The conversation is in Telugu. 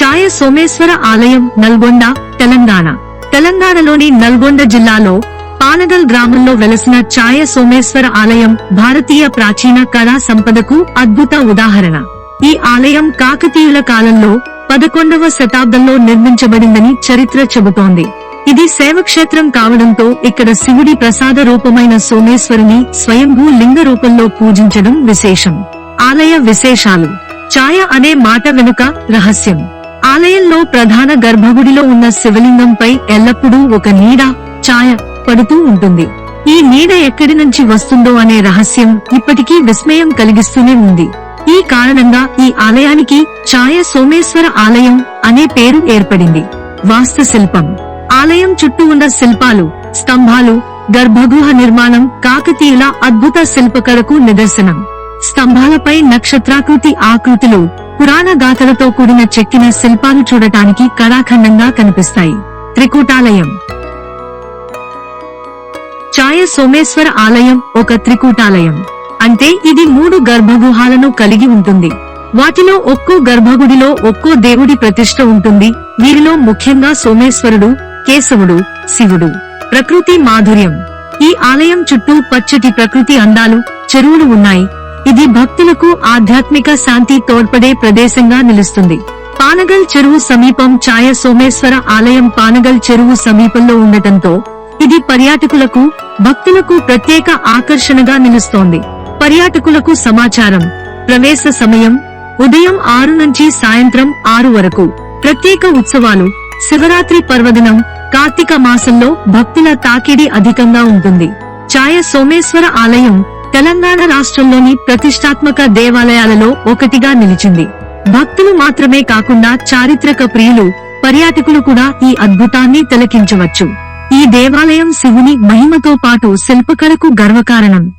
ఛాయ సోమేశ్వర ఆలయం నల్గొండ తెలంగాణ. తెలంగాణలోని నల్గొండ జిల్లాలో పానగల్ గ్రామంలో వెలసిన ఛాయ సోమేశ్వర ఆలయం భారతీయ ప్రాచీన కళా సంపదకు అద్భుత ఉదాహరణ. ఈ ఆలయం కాకతీయుల కాలంలో పదకొండవ శతాబ్దంలో నిర్మించబడిందని చరిత్ర చెబుతోంది. ఇది సేవక్షేత్రం కావడంతో ఇక్కడ శివుడి ప్రసాద రూపమైన సోమేశ్వరుని స్వయంభూ లింగ రూపంలో పూజించడం విశేషం. ఆలయ విశేషాలు. ఛాయ అనే మాట వెనుక రహస్యం. ఆలయంలో ప్రధాన గర్భగుడిలో ఉన్న శివలింగంపై ఎల్లప్పుడూ ఒక నీడ ఛాయ పడుతూ ఉంటుంది. ఈ నీడ ఎక్కడి నుంచి వస్తుందో అనే రహస్యం ఇప్పటికీ విస్మయం కలిగిస్తూనే ఉంది. ఈ కారణంగా ఈ ఆలయానికి ఛాయ సోమేశ్వర ఆలయం అనే పేరు ఏర్పడింది. వాస్తుశిల్పం ఆలయం చుట్టూ ఉన్న శిల్పాలు స్తంభాలు గర్భగృహ నిర్మాణం కాకతీయుల అద్భుత శిల్పకళకు నిదర్శనం. స్తంభాలపై నక్షత్రాకృతి ఆకృతులు పురాణ గాథలతో కూడిన చెక్కిన శిల్పాలు చూడటానికి కళాఖండంగా కనిపిస్తాయి. త్రికూటాలయం. చాయ సోమేశ్వర ఆలయం ఒక త్రికూటాలయం. అంటే ఇది మూడు గర్భగుహాలను కలిగి ఉంటుంది. వాటిలో ఒక్కో గర్భగుడిలో ఒక్కో దేవుడి ప్రతిష్ట ఉంటుంది. వీరిలో ముఖ్యంగా సోమేశ్వరుడు కేశవుడు శివుడు. ప్రకృతి మాధుర్యం. ఈ ఆలయం చుట్టూ పచ్చటి ప్రకృతి అందాలు చెరువులు ఉన్నాయి. ఇది భక్తులకు ఆధ్యాత్మిక శాంతి తోడ్పడే ప్రదేశంగా నిలుస్తుంది. పానగల్ చెరువు సమీపం ఛాయ సోమేశ్వర ఆలయం పానగల్ చెరువు సమీపంలో ఉండటంతో ఇది పర్యాటకులకు భక్తులకు ప్రత్యేక ఆకర్షణగా నిలుస్తోంది. పర్యాటకులకు సమాచారం. ప్రవేశ సమయం ఉదయం ఆరు నుంచి సాయంత్రం ఆరు వరకు. ప్రత్యేక ఉత్సవాలు శివరాత్రి పర్వదినం కార్తీక మాసంలో భక్తుల తాకిడి అధికంగా ఉంటుంది. ఛాయ సోమేశ్వర ఆలయం తెలంగాణ రాష్ట్రంలోని ప్రతిష్టాత్మక దేవాలయాలలో ఒకటిగా నిలిచింది. భక్తులు మాత్రమే కాకుండా చారిత్రక ప్రియులు పర్యాటకులు కూడా ఈ అద్భుతాన్ని తిలకించవచ్చు. ఈ దేవాలయం శివుని మహిమతో పాటు శిల్పకళకు గర్వకారణం.